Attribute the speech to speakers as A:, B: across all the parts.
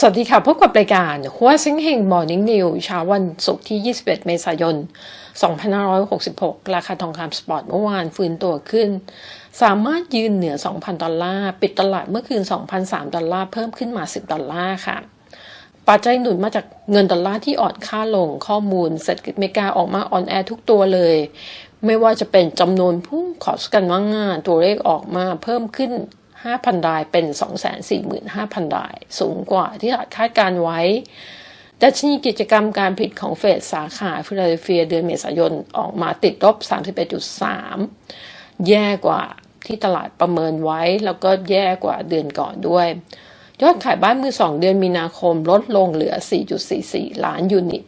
A: สวัสดีค่ะ พบกับรายการหัวซิงเฮงมอร์นิ่งนิวเช้าวันศุกร์ที่ 21 เมษายน 2566 ราคาทองคำสปอร์ตเมื่อวานฟื้นตัวขึ้น สามารถยืนเหนือ 2,000 ดอลลาร์ ปิดตลาดเมื่อคืน 2,003 ดอลลาร์ เพิ่มขึ้นมา 10 ดอลลาร์ค่ะ ปัจจัยหนุนมาจากเงินดอลลาร์ที่อ่อนค่าลงข้อมูลเศรษฐกิจอเมริกาออกมาออนแอทุกตัวเลย ไม่ว่าจะเป็นจำนวนผู้ขอสกันว่างงานตัวเลขออกมาเพิ่มขึ้น 5,000 รายเป็น 245,000 ราย สูงกว่าที่ตลาดคาดการไว้ ดัชนีกิจกรรมการผลิตของเฟดสาขาฟิลาเดลเฟียเดือนเมษายนออกมาติดลบ 31.3 แย่กว่าที่ตลาดประเมินไว้ แล้วก็แย่กว่าเดือนก่อนด้วย ยอดขายบ้านมือสองเดือนมีนาคมลดลงเหลือ 4.44 ล้านยูนิต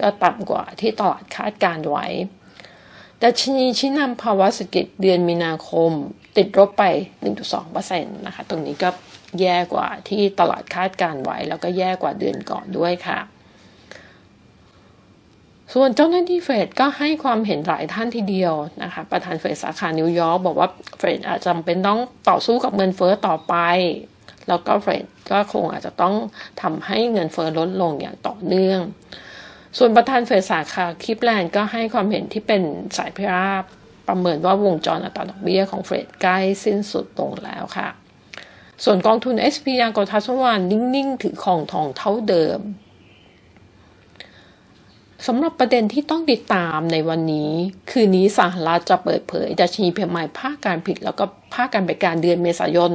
A: ก็ต่ำกว่าที่ตลาดคาดการไว้ ดัชนีชี้นำภาวะเศรษฐกิจเดือนมีนาคม ติดลบไป 1.2%นะคะ ตรงนี้ก็แย่กว่าที่ตลาดคาดการไว้ แล้วก็แย่กว่าเดือนก่อนด้วยค่ะ ส่วนเจ้าหน้าที่เฟดก็ให้ความเห็นหลายท่านทีเดียวนะคะ ประธานเฟดสาขานิวยอร์กบอกว่าเฟดอาจจำเป็นต้องต่อสู้กับเงินเฟ้อต่อไป แล้วก็เฟดก็คงอาจจะต้องทำให้เงินเฟ้อลดลงอย่างต่อเนื่อง ส่วนประธานเฟดสาขาคลิปแลนด์ก็ให้ความเห็นที่เป็นสายพิราบประเมินว่าวงจรอัตราดอกเบี้ยของเฟดใกล้สิ้นสุดลงแล้วค่ะ ส่วนกองทุน SPR กทัศวานนิ่ง ๆ ถือของทองเท่าเดิมสำหรับประเด็นที่ต้องติดตามในวันนี้ คืนนี้สหรัฐจะเปิดเผยดัชนีเพียงใหม่ภาคการผลิตแล้วก็ภาคการบริการเดือนเมษายน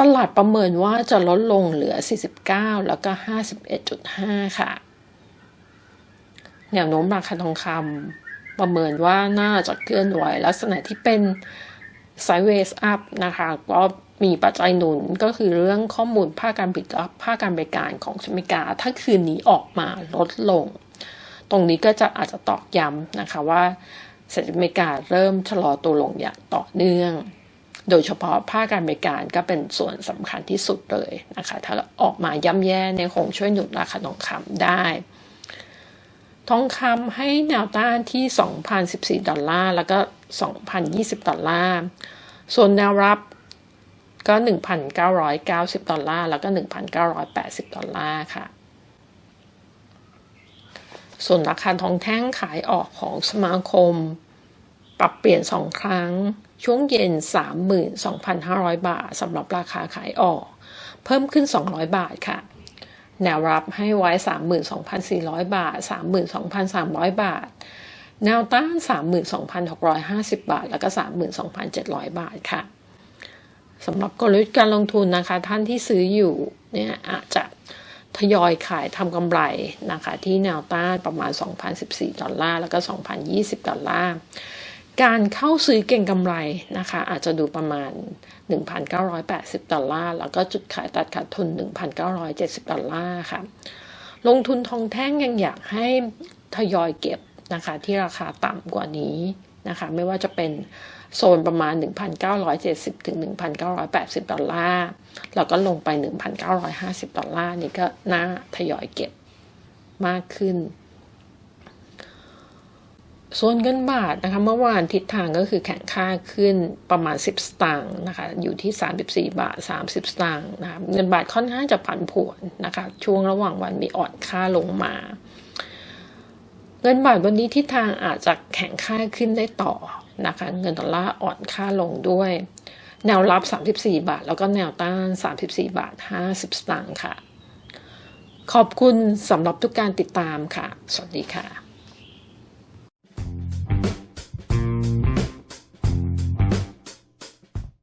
A: ตลาดประเมินว่าจะลดลงเหลือ 49 แล้วก็ 51.5 ค่ะ แนวโน้มราคาทองคำประเมินว่าน่าจะเคลื่อนไหวลักษณะที่เป็น sideways up นะคะก็มีปัจจัยหนุนก็คือเรื่องข้อมูลภาคการผลิตและภาคการบริการของอเมริกา ถ้าคืนนี้ออกมาลดลง ตรงนี้ก็จะอาจจะตอกย้ำนะคะว่าเศรษฐกิจอเมริกาเริ่มชะลอตัวลงอย่างต่อเนื่อง โดยเฉพาะภาคการบริการก็เป็นส่วนสำคัญที่สุดเลยนะคะ ถ้าออกมาย่ำแย่ในคงช่วยหนุนราคาทองคำได้ ทองคำให้แนวต้านที่ 2,014 ดอลลาร์ แล้วก็ 2,020 ดอลลาร์ ส่วนแนวรับก็ 1,990 ดอลลาร์ แล้วก็ 1,980 ดอลลาร์ค่ะ ส่วนราคาทองแท่งขายออกของสมาคม ปรับเปลี่ยน 2 ครั้ง ช่วงเย็น 32,500 บาทสำหรับราคาขายออก เพิ่มขึ้น 200 บาทค่ะ แนวรับให้ไว้ 32,400 บาท 32,300 บาท แนวต้าน 32,650 บาท แล้วก็ 32,700 บาทค่ะสำหรับกลยุทธ์การลงทุนนะคะ ท่านที่ซื้ออยู่เนี่ยอาจจะทยอยขายทำกำไรนะคะที่แนวต้านประมาณ 2,014 ดอลลาร์ แล้วก็ 2,020 ดอลลาร์ การเข้าซื้อเก่งกำไรนะคะ อาจจะดูประมาณ 1,980 ดอลลาร์ แล้วก็จุดขายตัดขาดทุน 1,970 ดอลลาร์ค่ะ ลงทุนทองแท่งยังอยากให้ทยอยเก็บนะคะที่ราคาต่ำกว่านี้นะคะ ไม่ว่าจะเป็นโซนประมาณ 1,970 ถึง 1,980 ดอลลาร์ แล้วก็ลงไป 1,950 ดอลลาร์ นี่ก็น่าทยอยเก็บมากขึ้น ส่วนเงินบาทนะคะเมื่อวานทิศทางก็คือแข็งค่าขึ้นประมาณ 10 สตางค์นะคะอยู่ที่ 34 บาท 30 สตางค์นะคะเงินบาทค่อนข้างจะผันผวนนะคะช่วงระหว่างวันมีอ่อนค่าลงมา เงินบาทวันนี้ทิศทางอาจจะแข็งค่าขึ้นได้ต่อนะคะเงินดอลลาร์อ่อนค่าลงด้วย แนวรับ 34 บาท แล้วก็แนวต้าน 34 บาท 50 สตางค์ค่ะ ขอบคุณสำหรับทุกการติดตามค่ะ สวัสดีค่ะ